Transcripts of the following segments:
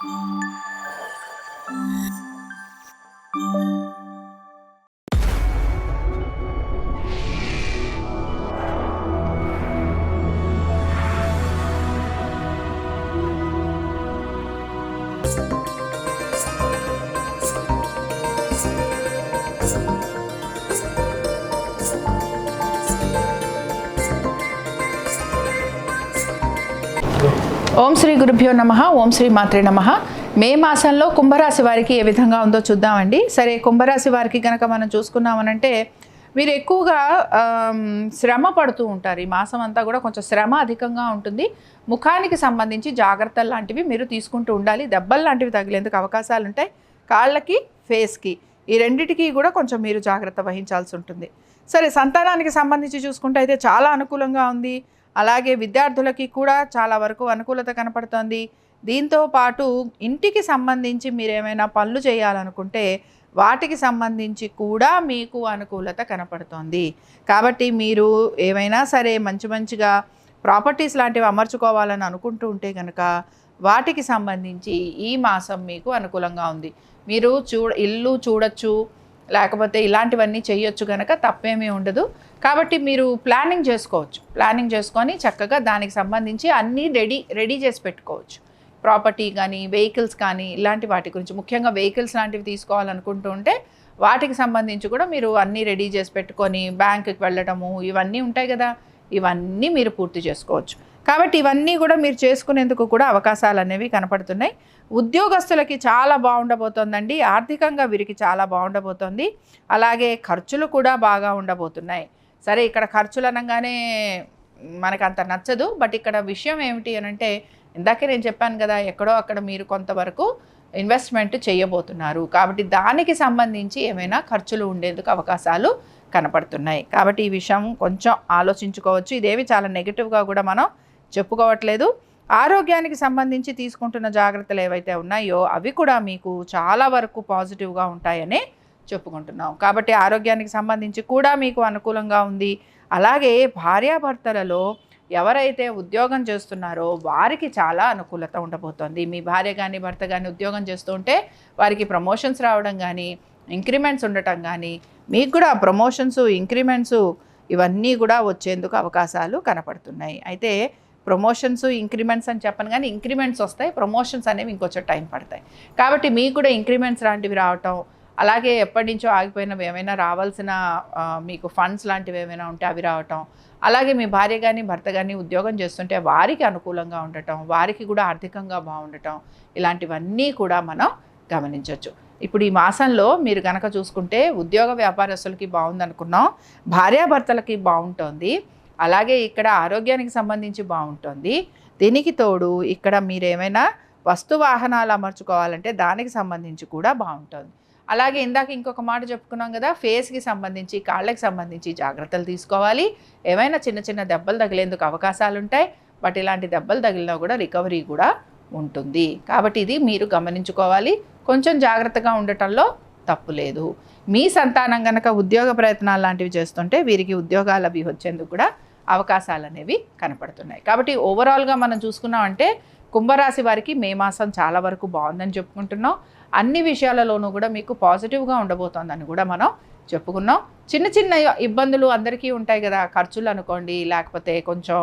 Thank you. ఓం శ్రీ గురుభ్యో నమ ఓం శ్రీ మాత్రే నమ. మే మాసంలో కుంభరాశి వారికి ఏ విధంగా ఉందో చూద్దామండి. సరే కుంభరాశి వారికి కనుక మనం చూసుకున్నామనంటే మీరు ఎక్కువగా శ్రమ పడుతూ ఉంటారు. ఈ మాసం అంతా కూడా కొంచెం శ్రమ అధికంగా ఉంటుంది. ముఖానికి సంబంధించి జాగ్రత్తలు లాంటివి మీరు తీసుకుంటూ ఉండాలి. దెబ్బలు లాంటివి తగిలేందుకు అవకాశాలు ఉంటాయి. కాళ్ళకి ఫేస్కి ఈ రెండిటికి కూడా కొంచెం మీరు జాగ్రత్త వహించాల్సి ఉంటుంది. సరే సంతానానికి సంబంధించి చూసుకుంటే అయితే చాలా అనుకూలంగా ఉంది. అలాగే విద్యార్థులకి కూడా చాలా వరకు అనుకూలత కనపడుతోంది. దీంతో పాటు ఇంటికి సంబంధించి మీరు ఏమైనా పనులు చేయాలనుకుంటే వాటికి సంబంధించి కూడా మీకు అనుకూలత కనపడుతోంది. కాబట్టి మీరు ఏమైనా సరే మంచి మంచిగా ప్రాపర్టీస్ లాంటివి అమర్చుకోవాలని అనుకుంటూ ఉంటే కనుక వాటికి సంబంధించి ఈ మాసం మీకు అనుకూలంగా ఉంది. మీరు చూ ఇల్లు చూడొచ్చు లేకపోతే ఇలాంటివన్నీ చేయొచ్చు కనుక తప్పేమీ ఉండదు. కాబట్టి మీరు ప్లానింగ్ చేసుకోవచ్చు. ప్లానింగ్ చేసుకొని చక్కగా దానికి సంబంధించి అన్నీ రెడీ రెడీ చేసి పెట్టుకోవచ్చు. ప్రాపర్టీ కానీ వెహికల్స్ కానీ ఇలాంటి వాటి గురించి. ముఖ్యంగా వెహికల్స్ లాంటివి తీసుకోవాలనుకుంటూ ఉంటే వాటికి సంబంధించి కూడా మీరు అన్నీ రెడీ చేసి పెట్టుకొని బ్యాంకుకి వెళ్ళడము ఇవన్నీ ఉంటాయి కదా. ఇవన్నీ మీరు పూర్తి చేసుకోవచ్చు. కాబట్టి ఇవన్నీ కూడా మీరు చేసుకునేందుకు కూడా అవకాశాలు అనేవి కనపడుతున్నాయి. ఉద్యోగస్తులకి చాలా బాగుండబోతోందండి. ఆర్థికంగా వీరికి చాలా బాగుండబోతోంది. అలాగే ఖర్చులు కూడా బాగా ఉండబోతున్నాయి. సరే ఇక్కడ ఖర్చులు అనగానే మనకు అంత నచ్చదు. బట్ ఇక్కడ విషయం ఏమిటి అని అంటే ఇందాకే నేను చెప్పాను కదా ఎక్కడో అక్కడ మీరు కొంతవరకు ఇన్వెస్ట్మెంట్ చేయబోతున్నారు. కాబట్టి దానికి సంబంధించి ఏమైనా ఖర్చులు ఉండేందుకు అవకాశాలు కనపడుతున్నాయి. కాబట్టి ఈ విషయం కొంచెం ఆలోచించుకోవచ్చు. ఇదేవి చాలా నెగిటివ్గా కూడా మనం చెప్పుకోవట్లేదు. ఆరోగ్యానికి సంబంధించి తీసుకుంటున్న జాగ్రత్తలు ఏవైతే ఉన్నాయో అవి కూడా మీకు చాలా వరకు పాజిటివ్గా ఉంటాయని చెప్పుకుంటున్నాం. కాబట్టి ఆరోగ్యానికి సంబంధించి కూడా మీకు అనుకూలంగా ఉంది. అలాగే భార్యాభర్తలలో ఎవరైతే ఉద్యోగం చేస్తున్నారో వారికి చాలా అనుకూలత ఉండబోతోంది. మీ భార్య కానీ భర్త కానీ ఉద్యోగం చేస్తుంటే వారికి ప్రమోషన్స్ రావడం కానీ ఇంక్రిమెంట్స్ ఉండటం కానీ మీకు కూడా ప్రమోషన్స్ ఇంక్రిమెంట్స్ ఇవన్నీ కూడా వచ్చేందుకు అవకాశాలు కనపడుతున్నాయి. అయితే ప్రమోషన్స్ ఇంక్రిమెంట్స్ అని చెప్పను కానీ ఇంక్రిమెంట్స్ వస్తాయి ప్రమోషన్స్ అనేవి ఇంకొంచెం టైం పడతాయి. కాబట్టి మీకు కూడా ఇంక్రిమెంట్స్ లాంటివి రావటం అలాగే ఎప్పటి నుంచో ఆగిపోయినవి ఏమైనా రావాల్సిన మీకు ఫండ్స్ లాంటివి ఏమైనా ఉంటే అవి రావటం అలాగే మీ భార్య కానీ భర్త కానీ ఉద్యోగం చేస్తుంటే వారికి అనుకూలంగా ఉండటం వారికి కూడా ఆర్థికంగా బాగుండటం ఇలాంటివన్నీ కూడా మనం గమనించవచ్చు ఇప్పుడు ఈ మాసంలో మీరు కనుక చూసుకుంటే ఉద్యోగ వ్యాపారస్తులకి బాగుందనుకున్నాం భార్యాభర్తలకి బాగుంటుంది అలాగే ఇక్కడ ఆరోగ్యానికి సంబంధించి బాగుంటుంది. దీనికి తోడు ఇక్కడ మీరు ఏమైనా వస్తు వాహనాలు అమర్చుకోవాలంటే దానికి సంబంధించి కూడా బాగుంటుంది. అలాగే ఇందాక ఇంకొక మాట చెప్పుకున్నాం కదా ఫేస్కి సంబంధించి కాళ్ళకి సంబంధించి జాగ్రత్తలు తీసుకోవాలి. ఏమైనా చిన్న చిన్న దెబ్బలు తగిలేందుకు అవకాశాలు ఉంటాయి బట్ ఇలాంటి దెబ్బలు తగిలినా కూడా రికవరీ కూడా ఉంటుంది. కాబట్టి ఇది మీరు గమనించుకోవాలి. కొంచెం జాగ్రత్తగా ఉండటంలో తప్పు లేదు. మీ సంతానం కనుక ఉద్యోగ ప్రయత్నాలు లాంటివి చేస్తుంటే వీరికి ఉద్యోగాలు అవి వచ్చేందుకు కూడా అవకాశాలు అనేవి కనపడుతున్నాయి. కాబట్టి ఓవరాల్గా మనం చూసుకున్నామంటే కుంభరాశి వారికి మే మాసం చాలా వరకు బాగుందని చెప్పుకుంటున్నాం. అన్ని విషయాలలోనూ కూడా మీకు పాజిటివ్గా ఉండబోతోందని కూడా మనం చెప్పుకున్నాం. చిన్న చిన్న ఇబ్బందులు అందరికీ ఉంటాయి కదా ఖర్చులు అనుకోండి లేకపోతే కొంచెం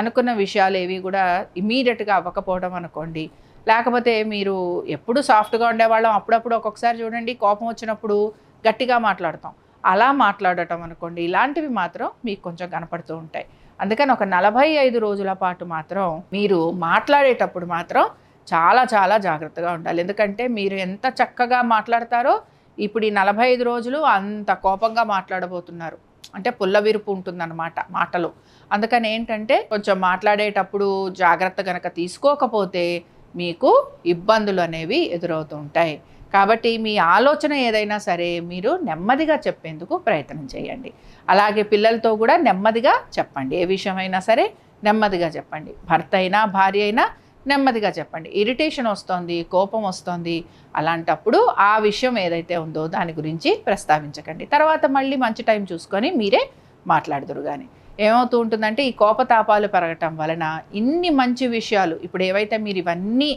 అనుకున్న విషయాలు ఏవి కూడా ఇమీడియట్గా అవ్వకపోవడం అనుకోండి లేకపోతే మీరు ఎప్పుడు సాఫ్ట్గా ఉండేవాళ్ళం అప్పుడప్పుడు ఒక్కొక్కసారి చూడండి కోపం వచ్చినప్పుడు గట్టిగా మాట్లాడతాం. అలా మాట్లాడటం అనుకోండి ఇలాంటివి మాత్రం మీకు కొంచెం కనపడుతూ ఉంటాయి. అందుకని ఒక నలభై ఐదు రోజుల పాటు మాత్రం మీరు మాట్లాడేటప్పుడు మాత్రం చాలా చాలా జాగ్రత్తగా ఉండాలి. ఎందుకంటే మీరు ఎంత చక్కగా మాట్లాడతారో ఇప్పుడు ఈ నలభై ఐదు రోజులు అంత కోపంగా మాట్లాడబోతున్నారు. అంటే పుల్ల విరుపు ఉంటుందన్నమాట మాటలు. అందుకని ఏంటంటే కొంచెం మాట్లాడేటప్పుడు జాగ్రత్త కనుక తీసుకోకపోతే మీకు ఇబ్బందులు అనేవి ఎదురవుతూ ఉంటాయి. కాబట్టి మీ ఆలోచన ఏదైనా సరే మీరు నెమ్మదిగా చెప్పేందుకు ప్రయత్నం చేయండి. అలాగే పిల్లలతో కూడా నెమ్మదిగా చెప్పండి. ఏ విషయమైనా సరే నెమ్మదిగా చెప్పండి. భర్త అయినా భార్య అయినా నెమ్మదిగా చెప్పండి. ఇరిటేషన్ వస్తుంది కోపం వస్తుంది అలాంటప్పుడు ఆ విషయం ఏదైతే ఉందో దాని గురించి ప్రస్తావించకండి. తర్వాత మళ్ళీ మంచి టైం చూసుకొని మీరే మాట్లాడుదురు కానీ ఏమవుతూ ఉంటుందంటే ఈ కోపతాపాలు పెరగటం వలన ఇన్ని మంచి విషయాలు ఇప్పుడు ఏవైతే మీరు ఇవన్నీ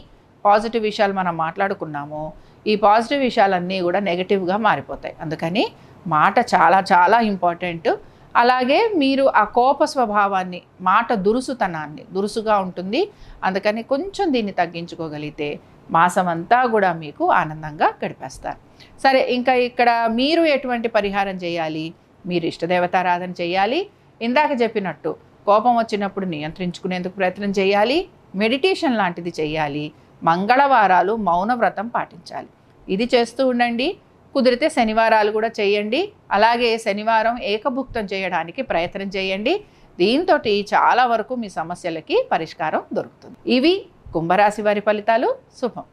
పాజిటివ్ విషయాలు మనం మాట్లాడుకున్నామో ఈ పాజిటివ్ విషయాలన్నీ కూడా నెగటివ్గా మారిపోతాయి. అందుకని మాట చాలా చాలా ఇంపార్టెంట్. అలాగే మీరు ఆ కోప స్వభావాన్ని మాట దురుసుతనాన్ని దురుసుగా ఉంటుంది. అందుకని కొంచెం దీన్ని తగ్గించుకోగలిగితే మాసం అంతా కూడా మీకు ఆనందంగా గడిపేస్తారు. సరే ఇంకా ఇక్కడ మీరు ఎటువంటి పరిహారం చేయాలి? మీరు ఇష్టదేవతారాధన చేయాలి? ఇందాక చెప్పినట్టు కోపం వచ్చినప్పుడు నియంత్రించుకునేందుకు ప్రయత్నం చేయాలి? మెడిటేషన్ లాంటిది చేయాలి? మంగళవారాలు మౌన వ్రతం పాటించాలి. ఇది చేస్తూ ఉండండి. కుదిరితే శనివారాలు కూడా చేయండి. అలాగే శనివారం ఏకభుక్తం చేయడానికి ప్రయత్నం చేయండి. దీంతో చాలా వరకు మీ సమస్యలకి పరిష్కారం దొరుకుతుంది. ఇవి కుంభరాశి వారి ఫలితాలు. శుభం.